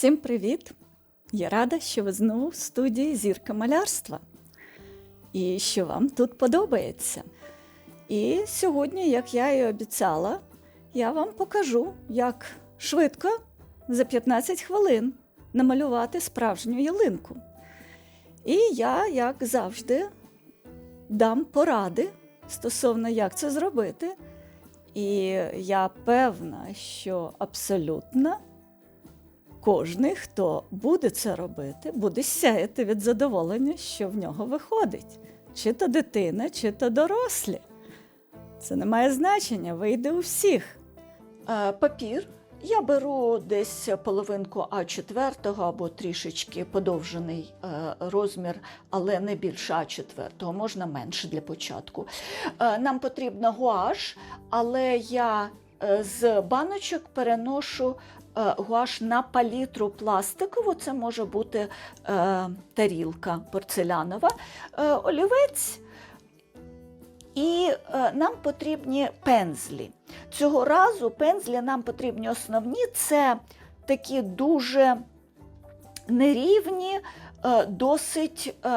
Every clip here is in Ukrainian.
Всім привіт! Я рада, що ви знову в студії Зірка малярства і що вам тут подобається. І сьогодні, як я і обіцяла, я вам покажу, як швидко за 15 хвилин намалювати справжню ялинку. І я, як завжди, дам поради стосовно як це зробити. І я певна, що абсолютно кожний, хто буде це робити, буде сяяти від задоволення, що в нього виходить. Чи то дитина, чи то дорослі. Це не має значення, вийде у всіх. Папір. Я беру десь половинку А4 або трішечки подовжений е, розмір, але не більше А4, можна менше для початку. Е, нам потрібна гуаш, але я е, з баночок переношу гуаш на палітру пластикову. Це може бути е, тарілка порцелянова, е, олівець. І е, нам потрібні пензлі. Цього разу пензлі нам потрібні основні це такі дуже нерівні, е, досить е,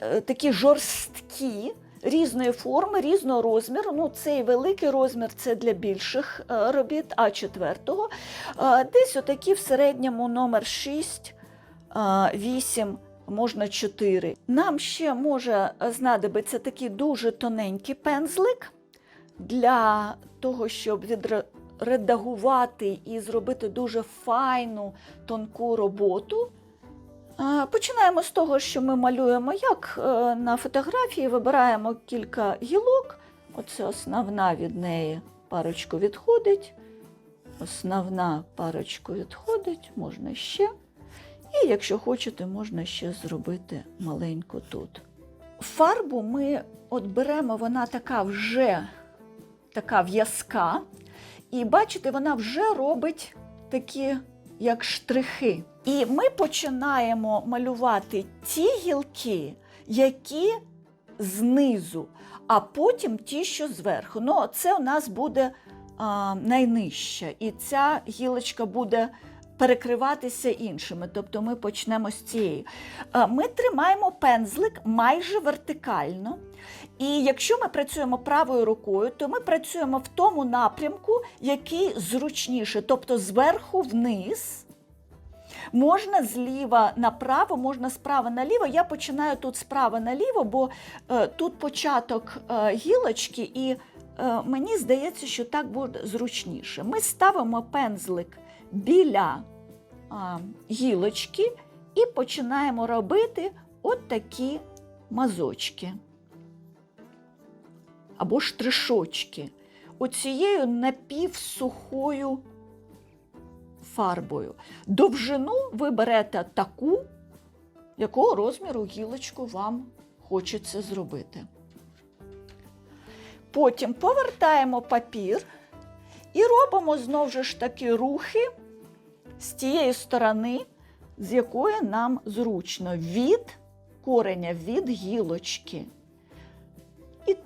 е, такі жорсткі. Різної форми, різного розміру. Ну, цей великий розмір це для більших е, робіт, а четвертого. Е, Десь отакі в середньому номер 6, 8, можна 4. Нам ще може знадобитися такий дуже тоненький пензлик для того, щоб відредагувати і зробити дуже файну тонку роботу. Починаємо з того, що ми малюємо як е, на фотографії, вибираємо кілька гілок. Оце основна від неї парочку відходить. Основна парочку відходить, можна ще. І якщо хочете, можна ще зробити маленьку тут. Фарбу ми от беремо, вона така вже така в'язка. І бачите, вона вже робить такі як штрихи. І ми починаємо малювати ті гілки, які знизу, а потім ті, що зверху. Ну, це у нас буде а, найнижча, і ця гілочка буде перекриватися іншими. Тобто ми почнемо з цієї. Ми тримаємо пензлик майже вертикально. І якщо ми працюємо правою рукою, то ми працюємо в тому напрямку, який зручніше, тобто зверху вниз. Можна зліва направо, можна справа наліво. Я починаю тут справа наліво, бо е, тут початок е, гілочки, і е, мені здається, що так буде зручніше. Ми ставимо пензлик біля е, гілочки і починаємо робити от такі мазочки або штришочки. Оцією напівсухою фарбою. Довжину ви берете таку, якого розміру гілочку вам хочеться зробити. Потім повертаємо папір і робимо знову ж таки рухи з тієї сторони, з якої нам зручно, від кореня, від гілочки. І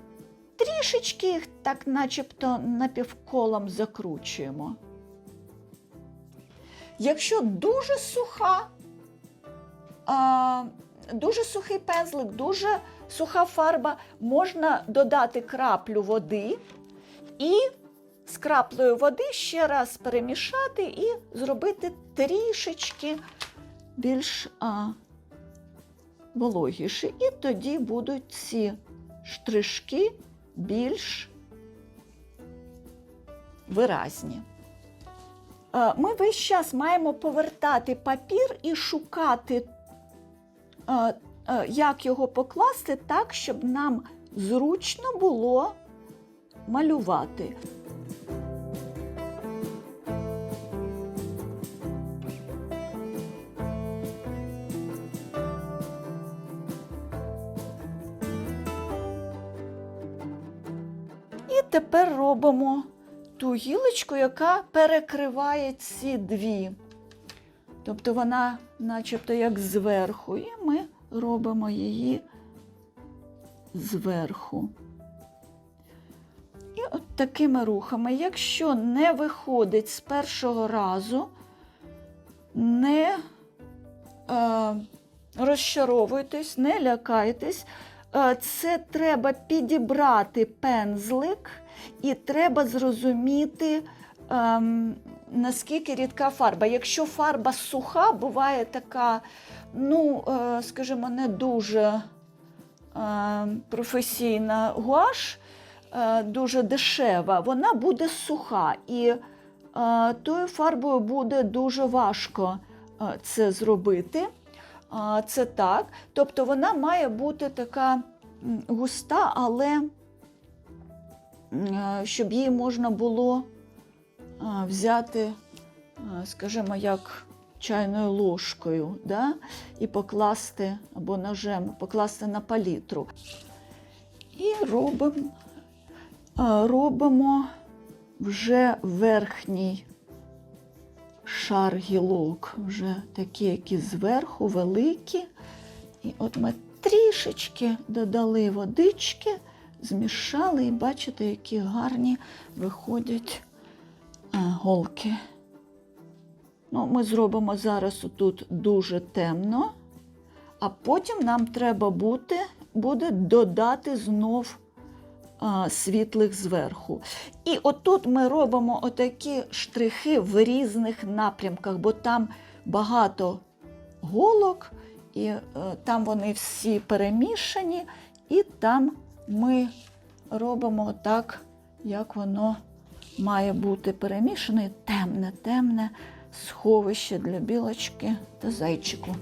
трішечки їх так начебто напівколом закручуємо. Якщо дуже суха, а, дуже сухий пензлик, дуже суха фарба, можна додати краплю води і з краплею води ще раз перемішати і зробити трішечки більш а, вологіше. І тоді будуть ці штришки більш виразні. Е, Ми весь час маємо повертати папір і шукати, е, е, як його покласти так, щоб нам зручно було малювати. І тепер робимо ту гілочку, яка перекриває ці дві. Тобто вона начебто як зверху, і ми робимо її зверху. І от такими рухами, якщо не виходить з першого разу, не е, розчаровуйтесь, не лякайтесь. Е, Це треба підібрати пензлик, і треба зрозуміти, ем, наскільки рідка фарба. Якщо фарба суха, буває така, ну, е, скажімо, не дуже е, професійна гуаш, е, дуже дешева, вона буде суха. І е, тою фарбою буде дуже важко е, це зробити. Це так. Тобто вона має бути така густа, але е, щоб її можна було взяти, скажімо, як чайною ложкою, да? і покласти або ножем, покласти на палітру. І робимо, робимо вже верхній шар гілок, вже такі, які зверху великі. І от ми трішечки додали водички, змішали, і бачите, які гарні виходять голки. Ну, ми зробимо зараз тут дуже темно, а потім нам треба бути, буде додати знов світлих зверху. І отут ми робимо отакі штрихи в різних напрямках, бо там багато голок, і е, там вони всі перемішані, і там ми робимо так, як воно має бути перемішане, темне, темне сховище для білочки та зайчику.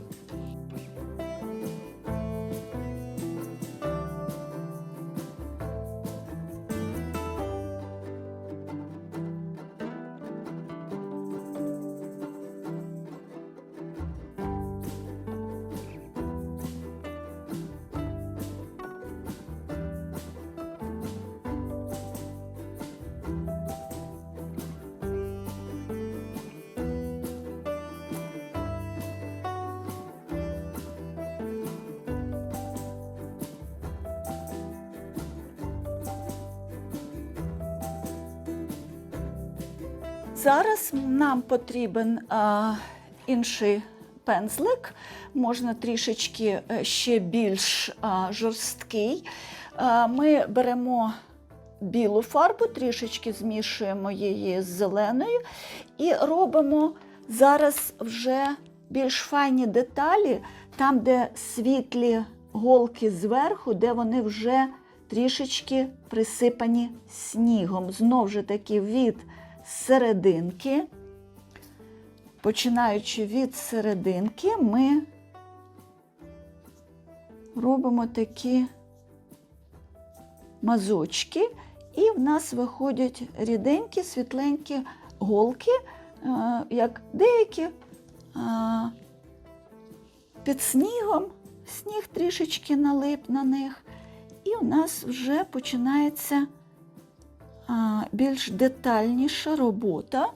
Зараз нам потрібен а, інший пензлик, можна трішечки е, ще більш а, жорсткий. А, ми беремо білу фарбу, трішечки змішуємо її з зеленою і робимо зараз вже більш файні деталі, там, де світлі голки зверху, де вони вже трішечки присипані снігом. Знову ж таки від серединки. Починаючи від серединки, ми робимо такі мазочки, і в нас виходять ріденькі, світленькі голки, е, як деякі е, під снігом, сніг трішечки налип на них, і у нас вже починається більш детальніша робота.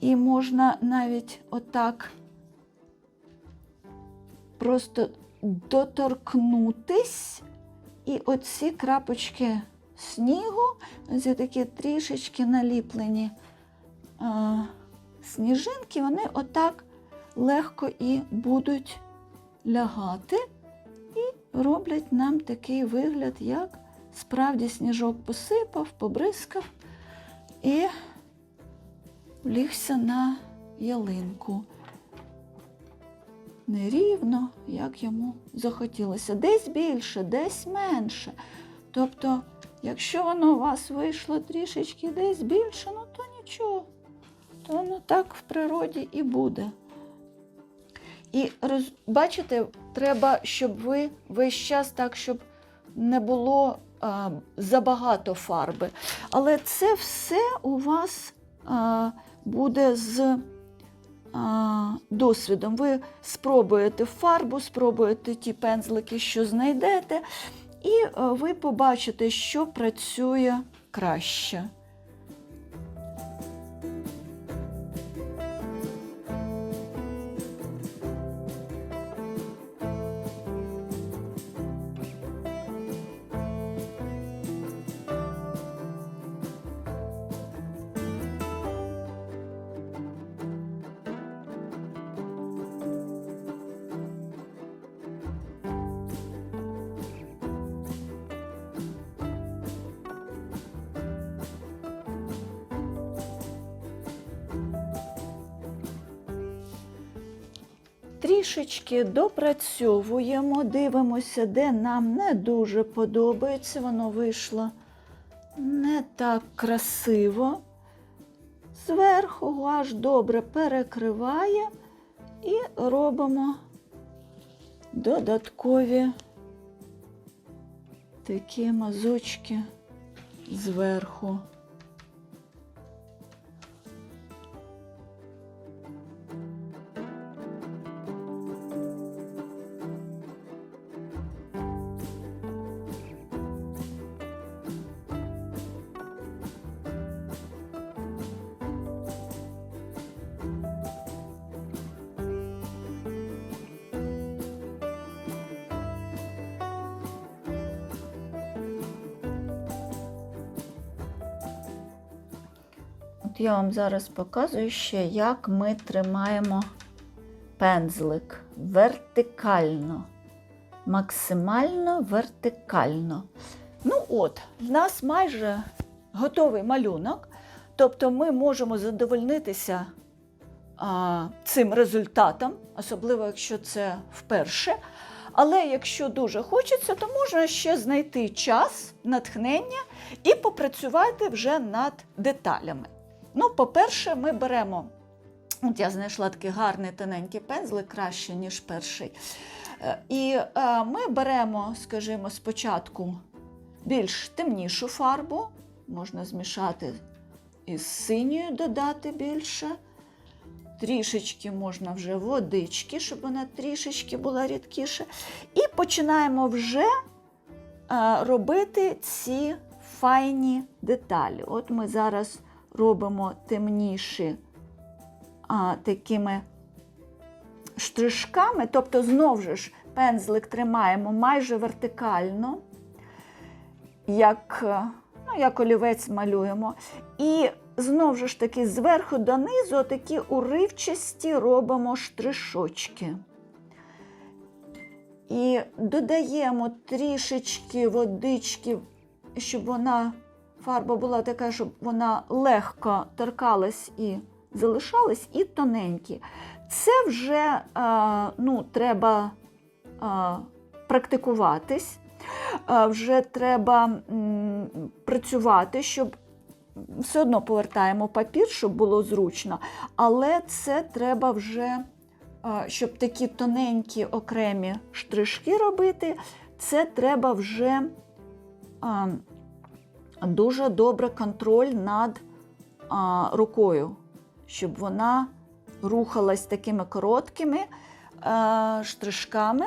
І можна навіть отак просто доторкнутись, і оці крапочки снігу, ось такі трішечки наліплені а, сніжинки, вони отак легко і будуть лягати, і роблять нам такий вигляд, як Справді сніжок посипав, побризкав і влігся на ялинку. Нерівно, як йому захотілося. Десь більше, десь менше. Тобто, якщо воно у вас вийшло трішечки десь більше, ну то нічого. То воно так в природі і буде. І роз... бачите, треба, щоб ви весь час так, щоб не було а, забагато фарби. Але це все у вас а, буде з а, досвідом. Ви спробуєте фарбу, спробуєте ті пензлики, що знайдете, і а, ви побачите, що працює краще. Трішечки допрацьовуємо, дивимося, де нам не дуже подобається, воно вийшло не так красиво. Зверху гуаш добре перекриває і робимо додаткові такі мазочки зверху. Я вам зараз показую ще, як ми тримаємо пензлик вертикально, максимально вертикально. Ну от, в нас майже готовий малюнок, тобто ми можемо задовольнитися а, цим результатом, особливо якщо це вперше. Але якщо дуже хочеться, то можна ще знайти час, натхнення і попрацювати вже над деталями. Ну, по-перше, ми беремо, от я знайшла такий гарний тоненький пензлик, краще, ніж перший. Е, І е, ми беремо, скажімо, спочатку більш темнішу фарбу, можна змішати із синьою, додати більше. Трішечки можна вже водички, щоб вона трішечки була рідкіше. І починаємо вже е, робити ці файні деталі. От ми зараз робимо темніші а, такими штришками, тобто, знову ж пензлик тримаємо майже вертикально, як, е, ну, як олівець малюємо. І знову ж таки зверху донизу такі уривчасті робимо штришочки. І додаємо трішечки водички, щоб вона фарба була така, щоб вона легко торкалась і залишалась, і тоненькі. Це вже а, ну, треба а, практикуватись, а, вже треба працювати, щоб все одно повертаємо папір, щоб було зручно, але це треба вже, щоб такі тоненькі окремі штришки робити, це треба вже. Дуже добре контроль над а, рукою, щоб вона рухалась такими короткими а, штришками,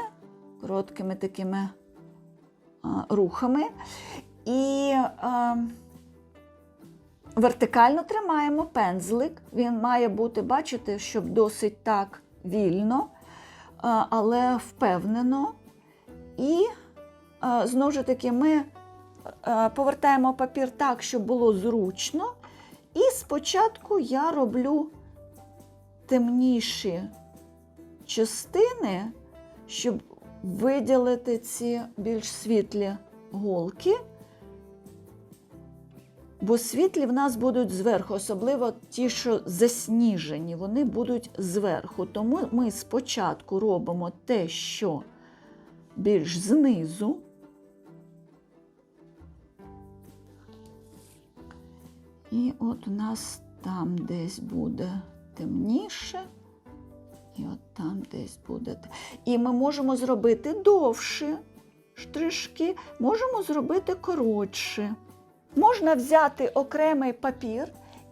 короткими такими а, рухами. І а, вертикально тримаємо пензлик. Він має бути, бачите, щоб досить так вільно, а, але впевнено. І а, знову ж таки ми. Е, повертаємо папір так, щоб було зручно. І спочатку я роблю темніші частини, щоб виділити ці більш світлі голки. Бо світлі в нас будуть зверху, особливо ті, що засніжені, вони будуть зверху. Тому ми спочатку робимо те, що більш знизу. І от у нас там десь буде темніше, і от там десь буде. І ми можемо зробити довші штришки, можемо зробити коротше. Можна взяти окремий папір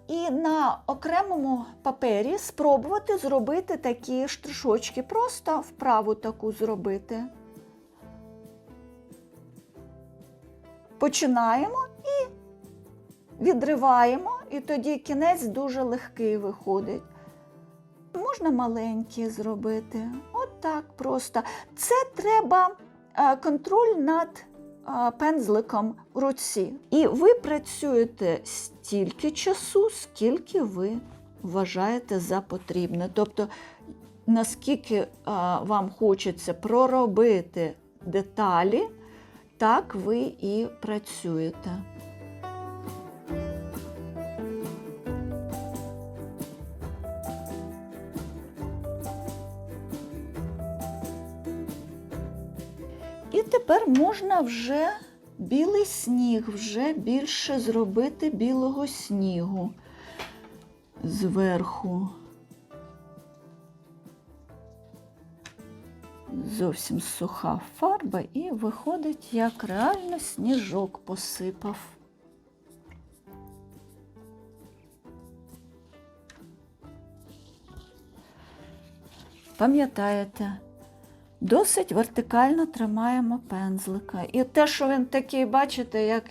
і на окремому папері спробувати зробити такі штришочки, просто вправу таку зробити. Починаємо і відриваємо, і тоді кінець дуже легкий виходить. Можна маленькі зробити. От так просто. Це треба е, контроль над е, пензликом в руці. І ви працюєте стільки часу, скільки ви вважаєте за потрібне. Тобто, наскільки е, вам хочеться проробити деталі, так ви і працюєте. І тепер можна вже білий сніг, вже більше зробити білого снігу зверху. Зовсім суха фарба, і виходить, як реально сніжок посипав. Пам'ятаєте, досить вертикально тримаємо пензлика. І те, що він такий, бачите, як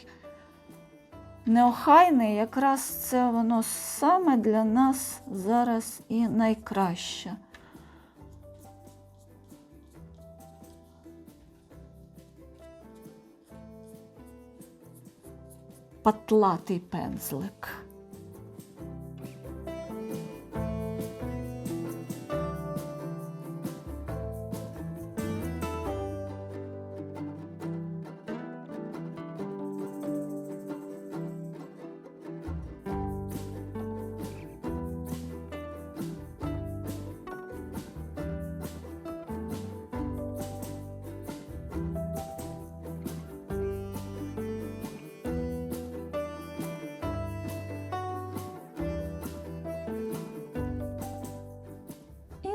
неохайний, якраз це воно саме для нас зараз і найкраще. Патлатий пензлик.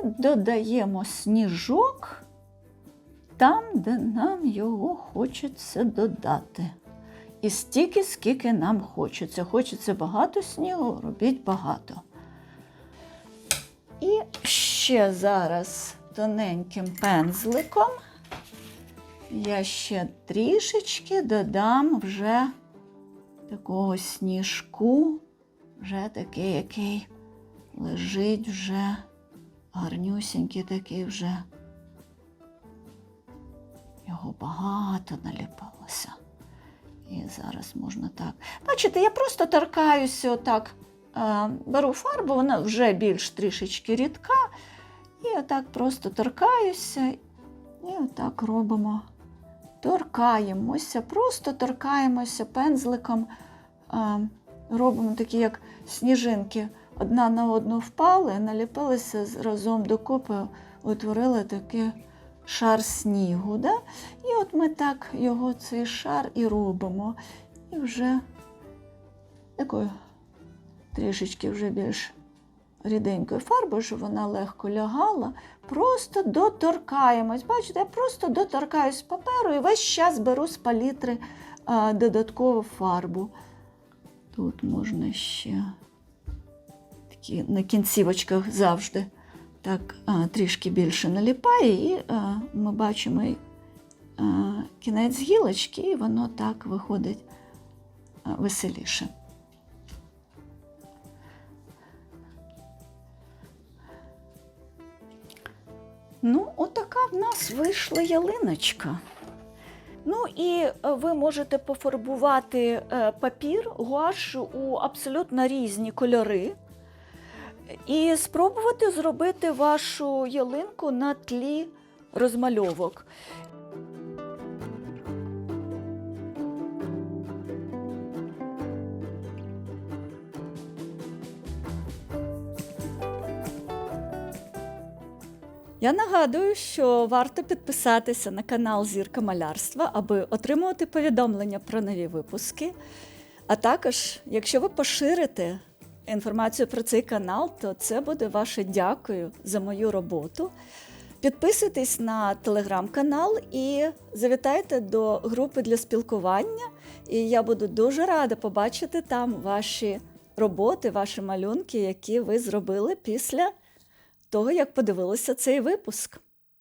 Додаємо сніжок там, де нам його хочеться додати. І стільки, скільки нам хочеться. Хочеться багато снігу, робіть багато. І ще зараз тоненьким пензликом я ще трішечки додам вже такого сніжку, вже такий, який лежить вже гарнюсінький такий вже. Його багато наліпилося. І зараз можна так. Бачите, я просто торкаюся отак, е, беру фарбу, вона вже більш трішечки рідка. І отак просто торкаюся, і отак робимо. Торкаємося, просто торкаємося пензликом, е, робимо такі, як сніжинки одна на одну впали, наліпилися разом докупи, утворили такий шар снігу. Да? І от ми так його цей шар і робимо. І вже такою трішечки вже більш ріденькою фарбою, щоб вона легко лягала. Просто доторкаємось. Бачите, я просто доторкаюсь паперу і весь час беру з палітри додаткову фарбу. Тут можна ще на кінцівочках завжди так трішки більше наліпає, і ми бачимо кінець гілочки, і воно так виходить веселіше. Ну, отака в нас вийшла ялиночка. Ну і е, ви можете пофарбувати е, папір, гуаш у абсолютно різні кольори. І спробувати зробити вашу ялинку на тлі розмальовок. Я нагадую, що варто підписатися на канал Зірка Малярства, аби отримувати повідомлення про нові випуски. А також, якщо ви поширите інформацію про цей канал, то це буде ваше дякую за мою роботу. Підписуйтесь на телеграм-канал і завітайте до групи для спілкування. І я буду дуже рада побачити там ваші роботи, ваші малюнки, які ви зробили після того, як подивилися цей випуск.